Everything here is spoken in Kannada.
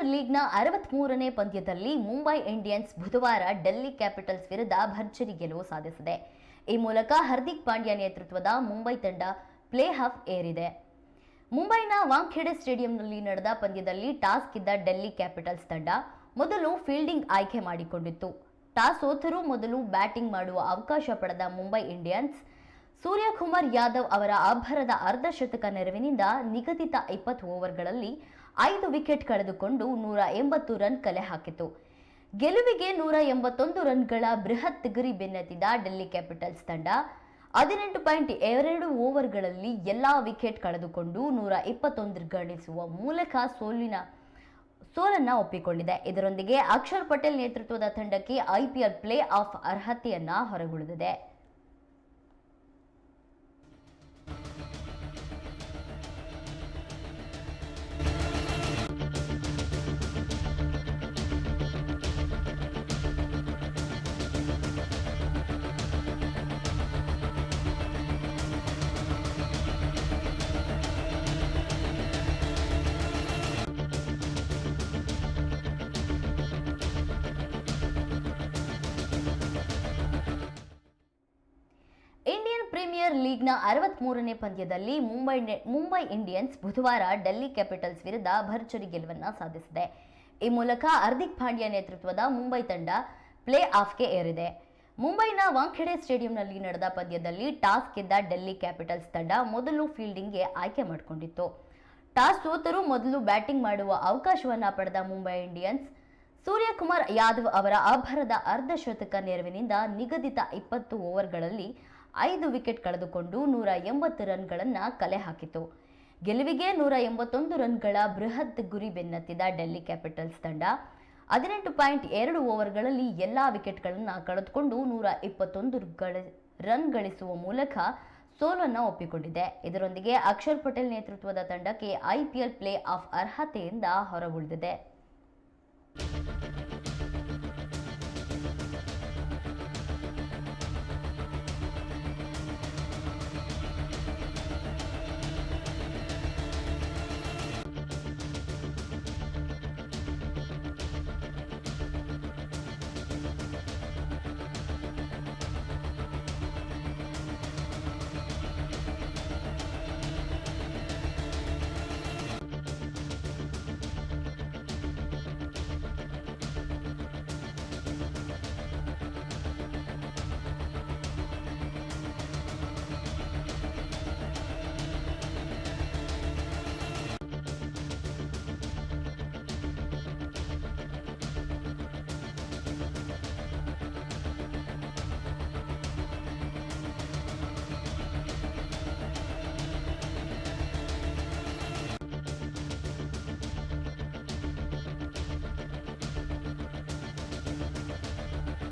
ಪ್ರೀಮಿಯರ್ ಲೀಗ್ನ ಅರವತ್ಮೂರನೇ ಪಂದ್ಯದಲ್ಲಿ ಮುಂಬೈ ಇಂಡಿಯನ್ಸ್ ಬುಧವಾರ ಡೆಲ್ಲಿ ಕ್ಯಾಪಿಟಲ್ಸ್ ವಿರುದ್ಧ ಭರ್ಜರಿ ಗೆಲುವು ಸಾಧಿಸಿದೆ. ಈ ಮೂಲಕ ಹಾರ್ದಿಕ್ ಪಾಂಡ್ಯ ನೇತೃತ್ವದ ಮುಂಬೈ ತಂಡ ಪ್ಲೇ ಆಫ್ ಏರಿದೆ. ಮುಂಬೈನ ವಾಂಖೇಡೆ ಸ್ಟೇಡಿಯಂನಲ್ಲಿ ನಡೆದ ಪಂದ್ಯದಲ್ಲಿ ಟಾಸ್ ಗೆದ್ದ ಡೆಲ್ಲಿ ಕ್ಯಾಪಿಟಲ್ಸ್ ತಂಡ ಮೊದಲು ಫೀಲ್ಡಿಂಗ್ ಆಯ್ಕೆ ಮಾಡಿಕೊಂಡಿತ್ತು. ಟಾಸ್ ಸೋತರೂ ಮೊದಲು ಬ್ಯಾಟಿಂಗ್ ಮಾಡುವ ಅವಕಾಶ ಪಡೆದ ಮುಂಬೈ ಇಂಡಿಯನ್ಸ್, ಸೂರ್ಯಕುಮಾರ್ ಯಾದವ್ ಅವರ ಅಬ್ಬರದ ಅರ್ಧಶತಕ ನೆರವಿನಿಂದ ನಿಗದಿತ ಇಪ್ಪತ್ತು ಓವರ್ಗಳಲ್ಲಿ ಐದು ವಿಕೆಟ್ ಕಳೆದುಕೊಂಡು ನೂರ ಎಂಬತ್ತು ರನ್ ಕಲೆ ಹಾಕಿತು. ಗೆಲುವಿಗೆ ನೂರ ಎಂಬತ್ತೊಂದು ರನ್ಗಳ ಬೃಹತ್ ಗುರಿ ಬೆನ್ನತ್ತಿದ ಡೆಲ್ಲಿ ಕ್ಯಾಪಿಟಲ್ಸ್ ತಂಡ, ಹದಿನೆಂಟು ಪಾಯಿಂಟ್ ಎರಡು ಓವರ್ಗಳಲ್ಲಿ ಎಲ್ಲಾ ವಿಕೆಟ್ ಕಳೆದುಕೊಂಡು ನೂರ ಇಪ್ಪತ್ತೊಂದು ಗಳಿಸುವ ಮೂಲಕ ಸೋಲಿನ, ಸೋಲನ್ನ ಒಪ್ಪಿಕೊಂಡಿದೆ. ಇದರೊಂದಿಗೆ ಅಕ್ಷರ್ ಪಟೇಲ್ ನೇತೃತ್ವದ ತಂಡಕ್ಕೆ ಐಪಿಎಲ್ ಪ್ಲೇ ಆಫ್ ಅರ್ಹತೆಯನ್ನು ಹೊರಗುಳಿದಿದೆ. ಪ್ರೀಮಿಯರ್ ಲೀಗ್ನ ಅರವತ್ಮೂರನೇ ಪಂದ್ಯದಲ್ಲಿ ಮುಂಬೈ ಮುಂಬೈ ಇಂಡಿಯನ್ಸ್ ಬುಧವಾರ ಡೆಲ್ಲಿ ಕ್ಯಾಪಿಟಲ್ಸ್ ವಿರುದ್ಧ ಭರ್ಜರಿ ಗೆಲುವನ್ನು ಸಾಧಿಸಿದೆ. ಈ ಮೂಲಕ ಹಾರ್ದಿಕ್ ಪಾಂಡ್ಯ ನೇತೃತ್ವದ ಮುಂಬೈ ತಂಡ ಪ್ಲೇ ಆಫ್ಗೆ ಏರಿದೆ. ಮುಂಬೈನ ವಾಂಖೆಡೆ ಸ್ಟೇಡಿಯಂನಲ್ಲಿ ನಡೆದ ಪಂದ್ಯದಲ್ಲಿ ಟಾಸ್ ಗೆದ್ದ ಡೆಲ್ಲಿ ಕ್ಯಾಪಿಟಲ್ಸ್ ತಂಡ ಮೊದಲು ಫೀಲ್ಡಿಂಗ್ಗೆ ಆಯ್ಕೆ ಮಾಡಿಕೊಂಡಿತ್ತು. ಟಾಸ್ ಸೋತರೂ ಮೊದಲು ಬ್ಯಾಟಿಂಗ್ ಮಾಡುವ ಅವಕಾಶವನ್ನ ಪಡೆದ ಮುಂಬೈ ಇಂಡಿಯನ್ಸ್, ಸೂರ್ಯಕುಮಾರ್ ಯಾದವ್ ಅವರ ಆಭರದ ಅರ್ಧಶತಕ ನೆರವಿನಿಂದ ನಿಗದಿತ ಇಪ್ಪತ್ತು ಓವರ್ಗಳಲ್ಲಿ ಐದು ವಿಕೆಟ್ ಕಳೆದುಕೊಂಡು ನೂರ ಎಂಬತ್ತು ರನ್ಗಳನ್ನು ಕಲೆ ಹಾಕಿತು. ಗೆಲುವಿಗೆ ನೂರ ಎಂಬತ್ತೊಂದು ರನ್ಗಳ ಬೃಹತ್ ಗುರಿ ಬೆನ್ನತ್ತಿದ ಡೆಲ್ಲಿ ಕ್ಯಾಪಿಟಲ್ಸ್ ತಂಡ, ಹದಿನೆಂಟು ಪಾಯಿಂಟ್ ಎರಡು ಓವರ್ಗಳಲ್ಲಿ ಎಲ್ಲ ವಿಕೆಟ್ಗಳನ್ನು ಕಳೆದುಕೊಂಡು ನೂರ ಇಪ್ಪತ್ತೊಂದು ರನ್ ಗಳಿಸುವ ಮೂಲಕ ಸೋಲನ್ನು ಒಪ್ಪಿಕೊಂಡಿದೆ. ಇದರೊಂದಿಗೆ ಅಕ್ಷರ್ ಪಟೇಲ್ ನೇತೃತ್ವದ ತಂಡಕ್ಕೆ ಐಪಿಎಲ್ ಪ್ಲೇ ಆಫ್ ಅರ್ಹತೆಯಿಂದ ಹೊರಗುಳಿದಿದೆ